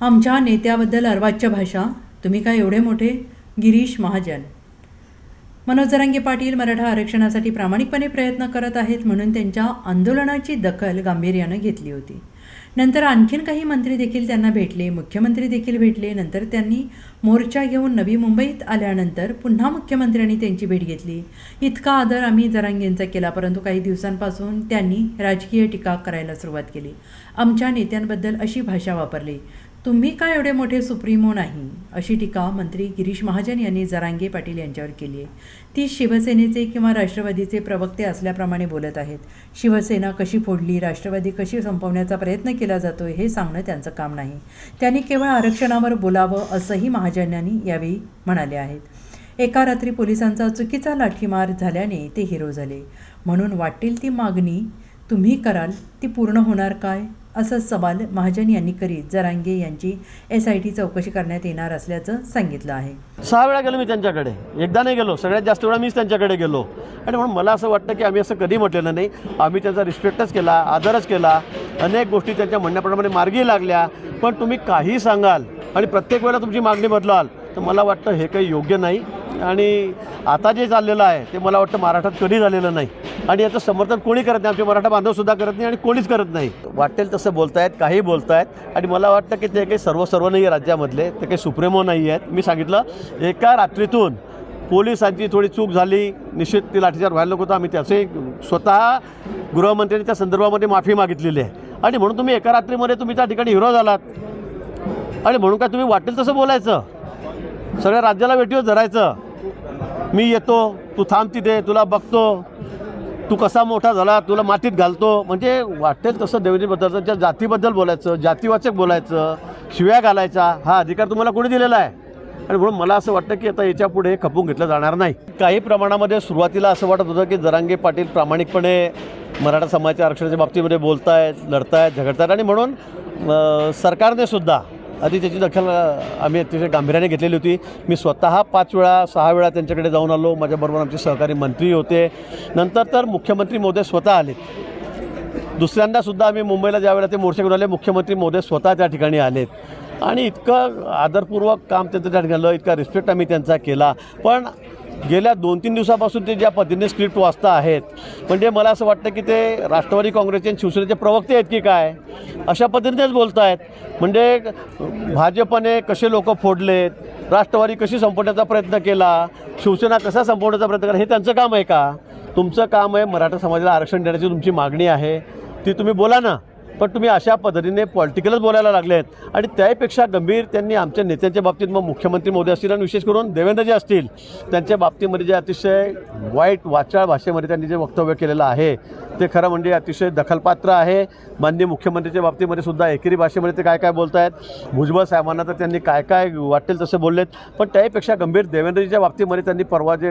आमच्या नेत्याबद्दल अर्वाच्य भाषा तुम्ही काय एवढे मोठे? गिरीश महाजन. मनोज जरांगे पाटील मराठा आरक्षणासाठी प्रामाणिकपणे प्रयत्न करत आहेत म्हणून त्यांच्या आंदोलनाची दखल गांभीर्यानं घेतली होती. नंतर आणखीन काही मंत्री देखील त्यांना भेटले मुख्यमंत्री देखील भेटले. नंतर त्यांनी मोर्चा घेऊन नवी मुंबईत आल्यानंतर पुन्हा मुख्यमंत्र्यांनी त्यांची भेट घेतली. इतका आदर आम्ही जरांगेंचा केला परंतु काही दिवसांपासून त्यांनी राजकीय टीका करायला सुरुवात केली. आमच्या नेत्यांबद्दल अशी भाषा वापरली. तुम्ही काय एवढे मोठे सुप्रीमो नाही? अशी टीका मंत्री गिरीश महाजन यांनी जरांगे पाटील यांच्यावर केली आहे. ती शिवसेनेचे किंवा राष्ट्रवादीचे प्रवक्ते असल्याप्रमाणे बोलत आहेत. शिवसेना कशी फोडली राष्ट्रवादी कशी संपवण्याचा प्रयत्न केला जातो हे सांगणं त्यांचं काम नाही. त्यांनी केवळ आरक्षणावर बोलावं असंही महाजन यांनी यावेळी म्हणाले आहेत. एका रात्री पोलिसांचा चुकीचा लाठीमार झाल्याने ते हिरो झाले. म्हणून वाटेल ती मागणी तुम्ही कराल ती पूर्ण होणार काय? असं सवाल महाजन यांनी करीत जरांगे यांची एस आय टी चौकशी करण्यात येणार असल्याचं सांगितलं आहे. सहा वेळा गेलो मी त्यांच्याकडे. एकदा नाही गेलो. सगळ्यात जास्त वेळा मीच त्यांच्याकडे गेलो. आणि म्हणून मला असं वाटतं की आम्ही असं कधी म्हटलेलं नाही. आम्ही त्यांचा रिस्पेक्टच केला आदरच केला. अनेक गोष्टी त्यांच्या म्हणण्याप्रमाणे मार्गी लागल्या. पण तुम्ही काही सांगाल आणि प्रत्येक वेळेला तुमची मागणी बदलाल तर मला वाटतं हे काही योग्य नाही. आणि आता जे चाललेलं आहे ते मला वाटतं महाराष्ट्रात कधी झालेलं नाही. आणि याचं समर्थन कोणी करत नाही? आमचे मराठा बांधवसुद्धा करत नाही आणि कोणीच करत नाही. वाटेल तसं बोलतायत काही बोलतायत. आणि मला वाटतं की ते काही सर्व सर्व नाही आहे राज्यामधले ते काही सुप्रेमो नाही आहेत. मी सांगितलं एका रात्रीतून पोलिसांची थोडी चूक झाली निश्चित ती लाठीचार व्हायला नको होता. आम्ही त्याचे स्वतः गृहमंत्र्यांनी त्या संदर्भामध्ये माफी मागितलेली आहे. आणि म्हणून तुम्ही एका रात्रीमध्ये तुम्ही त्या ठिकाणी हिरो झालात. आणि म्हणून काय तुम्ही वाटेल तसं बोलायचं? सगळ्या राज्याला वेटीवर धरायचं. मी येतो तू थांब तिथे तुला बघतो. तू कसा मोठा झाला तुला मातीत घालतो. म्हणजे वाटेल तसं देवजीबद्दल त्या जातीबद्दल बोलायचं जातीवाचक बोलायचं शिव्या घालायचा हा अधिकार तुम्हाला कोणी दिलेला आहे? आणि म्हणून मला असं वाटतं की आता याच्यापुढे खपून घेतलं जाणार नाही. काही प्रमाणामध्ये सुरुवातीला असं वाटत होतं की जरांगे पाटील प्रामाणिकपणे मराठा समाजाच्या आरक्षणाच्या बाबतीमध्ये बोलतायत लढतायत झगडतायत. आणि म्हणून सरकारने सुद्धा आधी त्याची दखल आम्ही अतिशय गांभीर्याने घेतलेली होती. मी स्वतः पाच वेळा सहा वेळा त्यांच्याकडे जाऊन आलो. माझ्याबरोबर आमचे सहकारी मंत्री होते. नंतर तर मुख्यमंत्री महोदय स्वतः आले. दुसऱ्यांदा सुद्धा आम्ही मुंबईला ज्यावेळेला ते मोर्चे घेऊन आले मुख्यमंत्री महोदय स्वतः त्या ठिकाणी आलेत. आणि इतकं आदरपूर्वक काम त्यांचं त्या ठिकाणी इतका रिस्पेक्ट आम्ही त्यांचा केला. पण गेल्या दोन तीन दिवसापासून ते ज्या पद्धतीने स्क्रिप्ट वाचता आहेत म्हणजे मला असं वाटतं की ते राष्ट्रवादी काँग्रेसचे आणि शिवसेनेचे प्रवक्ते आहेत की काय अशा पद्धतीनेच बोलत आहेत म्हणजे भाजपने कसे लोक फोडलेत राष्ट्रवादी कशी संपवण्याचा प्रयत्न केला शिवसेना कसा संपवण्याचा प्रयत्न केला हे त्यांचं काम आहे का? तुमचं काम आहे मराठा समाजाला आरक्षण देण्याची तुमची मागणी आहे ती तुम्ही बोला ना. पण तुम्ही अशा पद्धतीने पॉलिटिकलच बोलायला लागले आहेत आणि त्याहीपेक्षा गंभीर त्यांनी आमच्या नेत्यांच्या बाबतीत मग मुख्यमंत्री मोदी असतील आणि विशेष करून देवेंद्रजी असतील त्यांच्या बाबतीमध्ये जे अतिशय वाईट वाचाळ भाषेमध्ये त्यांनी जे वक्तव्य केलेलं आहे ते खरं म्हणजे अतिशय दखलपात्र आहे. माननीय मुख्यमंत्र्यांच्या बाबतीमध्ये सुद्धा एकेरी भाषेमध्ये ते काय काय बोलत आहेत भुजबळ साहेबांना तर त्यांनी काय काय वाटेल तसं बोललेत पण त्याहीपेक्षा गंभीर देवेंद्रजीच्या बाबतीमध्ये त्यांनी परवा जे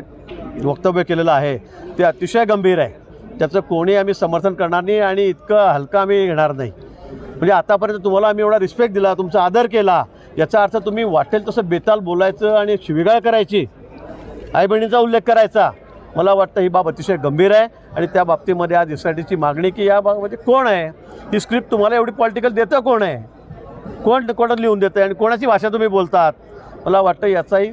वक्तव्य केलेलं आहे ते अतिशय गंभीर आहे. त्याचं कोणी आम्ही समर्थन करणार नाही आणि इतकं हलकं आम्ही घेणार नाही. म्हणजे आतापर्यंत तुम्हाला आम्ही एवढा रिस्पेक्ट दिला तुमचा आदर केला याचा अर्थ तुम्ही वाटेल तसं बेताल बोलायचं आणि शिवीगाळ करायची. आई बहिणीचा उल्लेख करायचा. मला वाटतं ही बाब अतिशय गंभीर आहे आणि त्या बाबतीमध्ये आज एस आय टीची मागणी की या बाब म्हणजे कोण आहे? ही स्क्रिप्ट तुम्हाला एवढी पॉलिटिकल देतं कोण आहे? कोण कोणाला लिहून देतं आहे आणि कोणाची भाषा तुम्ही बोलतात? मला वाटतं याचाही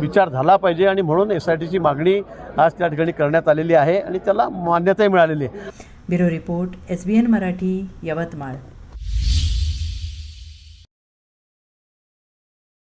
विचार झाला पाहिजे आणि म्हणून एस आय टीची मागणी आज त्या ठिकाणी करण्यात आलेली आहे आणि त्याला मान्यताही मिळालेली आहे. Bureau report S B N Marathi Yavatmal.